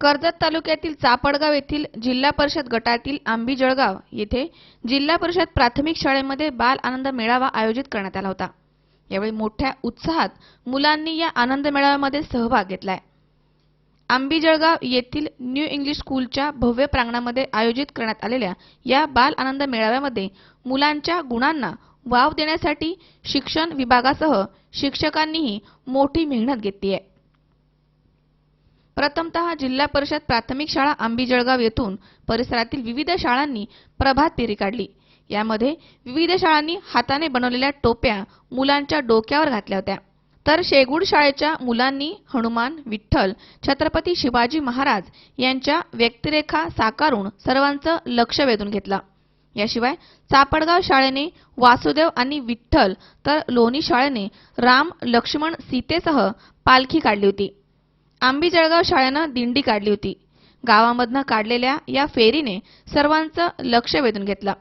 कर्जत तालुक्यातील चापडगाव येथील जिल्हा परिषद गटातील आंबी जळगाव येथे जिल्हा परिषद प्राथमिक शाळेमध्ये बाल आनंद मेळावा आयोजित करण्यात आला होता. यावेळी मोठ्या उत्साहात मुलांनी या आनंद मेळाव्यामध्ये सहभाग घेतलाय. आंबी जळगाव येथील न्यू इंग्लिश स्कूलच्या भव्य प्रांगणामध्ये आयोजित करण्यात आलेल्या या बाल आनंद मेळाव्यामध्ये मुलांच्या गुणांना वाव देण्यासाठी शिक्षण विभागासह शिक्षकांनीही मोठी मेहनत घेतली आहे. प्रथमतः जिल्हा परिषद प्राथमिक शाळा आंबी जळगाव येथून परिसरातील विविध शाळांनी प्रभात फेरी काढली. यामध्ये विविध शाळांनी हाताने बनवलेल्या टोप्या मुलांच्या डोक्यावर घातल्या होत्या. तर शेगूड शाळेच्या मुलांनी हनुमान विठ्ठल छत्रपती शिवाजी महाराज यांच्या व्यक्तिरेखा साकारून सर्वांचं लक्ष वेधून घेतलं. याशिवाय चापडगाव शाळेने वासुदेव आणि विठ्ठल तर लोणी शाळेने राम लक्ष्मण सीतेसह पालखी काढली होती. आंबी जळगाव शाळेनं दिंडी काढली होती. गावामधनं काढलेल्या या फेरीने सर्वांचं लक्ष वेधून घेतलं.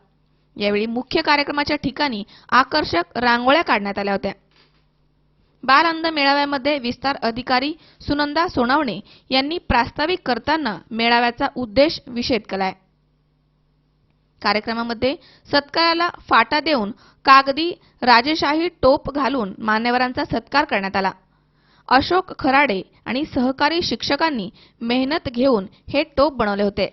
यावेळी मुख्य कार्यक्रमाच्या ठिकाणी आकर्षक रांगोळ्या काढण्यात आल्या होत्या. बाल अंध मेळाव्यामध्ये विस्तार अधिकारी सुनंदा सोनावणे यांनी प्रास्ताविक करताना मेळाव्याचा उद्देश विषेद केलाय. कार्यक्रमामध्ये सत्काराला फाटा देऊन कागदी राजेशाही टोप घालून मान्यवरांचा सत्कार करण्यात आला. अशोक खराडे आणि सहकारी शिक्षकांनी मेहनत घेऊन हे टोप बनवले होते.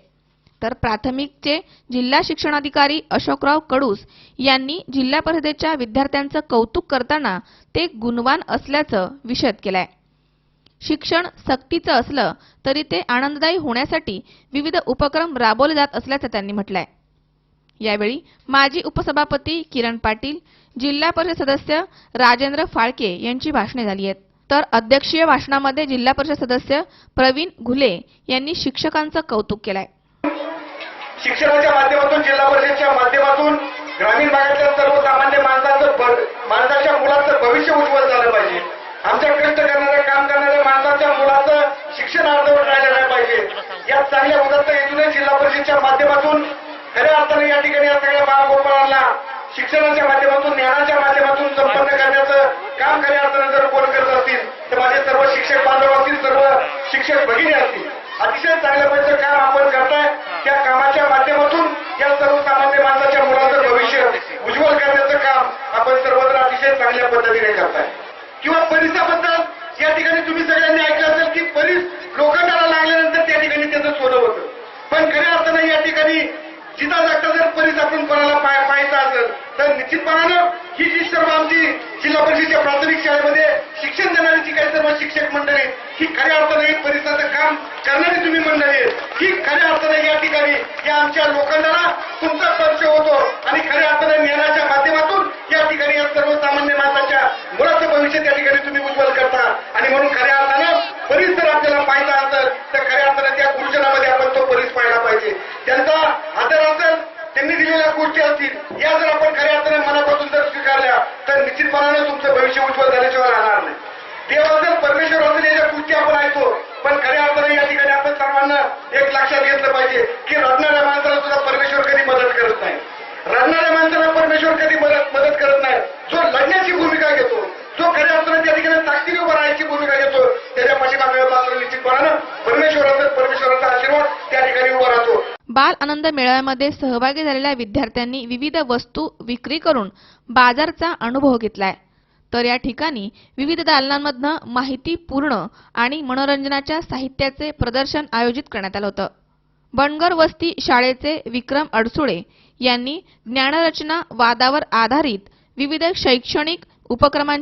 तर प्राथमिकचे जिल्हा शिक्षणाधिकारी अशोकराव कडूस यांनी जिल्हा परिषदेच्या विद्यार्थ्यांचं कौतुक करताना ते गुणवान असल्याचं विषद केलंय. शिक्षण सक्तीचं असलं तरी ते आनंददायी होण्यासाठी विविध उपक्रम राबवले जात असल्याचं त्यांनी म्हटलंय. यावेळी माजी उपसभापती किरण पाटील जिल्हा परिषद सदस्य राजेंद्र फाळके यांची भाषणे झाली आहेत. तर अध्यक्षीय भाषणामध्ये जिल्हा परिषद सदस्य प्रवीण घुले यांनी शिक्षकांचं कौतुक केलंय. शिक्षणाच्या माध्यमातून जिल्हा परिषदच्या माध्यमातून ग्रामीण भागातल्या सर्वसामान्य माणसाचं माणसाच्या मुलाचं भविष्य उज्ज्वल झालं पाहिजे. आमच्या कष्ट करणाऱ्या काम करणाऱ्या माणसाच्या मुलाचं शिक्षण अर्धवट राहिलं नाही पाहिजे. या चांगल्या उदात्त हेतूने जिल्हा परिषदच्या माध्यमातून खऱ्या अर्थाने या ठिकाणी या सगळ्या महागोपाळांना शिक्षणाच्या माध्यमातून ज्ञानाच्या माध्यमातून संपन्न करण्याचं काम खऱ्या जर कोण करत असतील तर माझे सर्व शिक्षक बांधव असतील सर्व शिक्षक भगिनी असतील. अतिशय चांगल्या प्रकारचं काम आपण करताय. त्या कामाच्या माध्यमातून या सर्वसामान्य माणसाच्या मुलाचं भविष्य उज्ज्वल करण्याचं काम आपण सर्वत्र अतिशय चांगल्या पद्धतीने करताय किंवा परिसाबद्दल या ठिकाणी तुम्ही सगळ्यांनी ऐकलं असेल की परीस लोखंडाला लागल्यानंतर त्या ठिकाणी त्याचं सोनं होतं पण खऱ्या अर्थानं या ठिकाणी जिता जागता जर परीस आपण कोणाला पाय पाहायचा असेल तर निश्चितपणानं ही जी सर्व आमची जिल्हा परिषदेच्या प्राथमिक शाळेमध्ये शिक्षण देणारी जी काही सर्व शिक्षक मंडळी ही खऱ्या अर्थाने परिसराचं काम करणारी तुम्ही मंडळी. ही खऱ्या अर्थाने या ठिकाणी या आमच्या लोखंडाला तुमचा परिचय होतो आणि खऱ्या अर्थाने ज्ञानाच्या माध्यमातून या ठिकाणी या सर्वसामान्य माणसाच्या मुलाचं भविष्य त्या ठिकाणी तुम्ही उज्ज्वल करता आणि म्हणून खऱ्या अर्थानं परीस जर आपल्याला पाहायचा असेल तर खऱ्या अर्थानं त्या गुरुजनामध्ये आपण तो परीस पाहायला पाहिजे त्यांचा आदर असेल त्यांनी दिलेल्या गोष्टी असतील या जर आपण खऱ्या अर्थाने मनापासून जर स्वीकारल्या तर निश्चितपणाने तुमचं भविष्य उज्ज्वल झाल्याशिवाय राहणार नाही. देवाचं परमेश्वर असेल याच्या कृती आपण ऐकतो. पण खऱ्या अर्थाने या ठिकाणी आपण सर्वांना एक लक्षात घेतलं पाहिजे की रडणाऱ्या माणसाला सुद्धा परमेश्वर कधी मदत करत नाही. रडणाऱ्या माणसाला परमेश्वर कधी मदत मदत करत नाही. जो लढण्याची भूमिका घेतो जो खऱ्या अर्थाने त्या ठिकाणी ताकदीने उभा राहायची भूमिका घेतो त्याच्या पाठीमागे मात्र निश्चितपणानं परमेश्वराचा परमेश्वराचा आशीर्वाद त्या ठिकाणी उभा राहतो. बाल आनंद मेळाव्यामध्ये सहभागी झालेल्या विद्यार्थ्यांनी विविध वस्तू विक्री करून बाजारचा अनुभव घेतलाय. तर या ठिकाणी विविध दालनांमधनं माहितीपूर्ण आणि मनोरंजनाच्या साहित्याचे प्रदर्शन आयोजित करण्यात आलं होतं. बनगर वस्ती शाळेचे विक्रम अडसुळे यांनी ज्ञानरचना वादावर आधारित विविध शैक्षणिक उपक्रमांची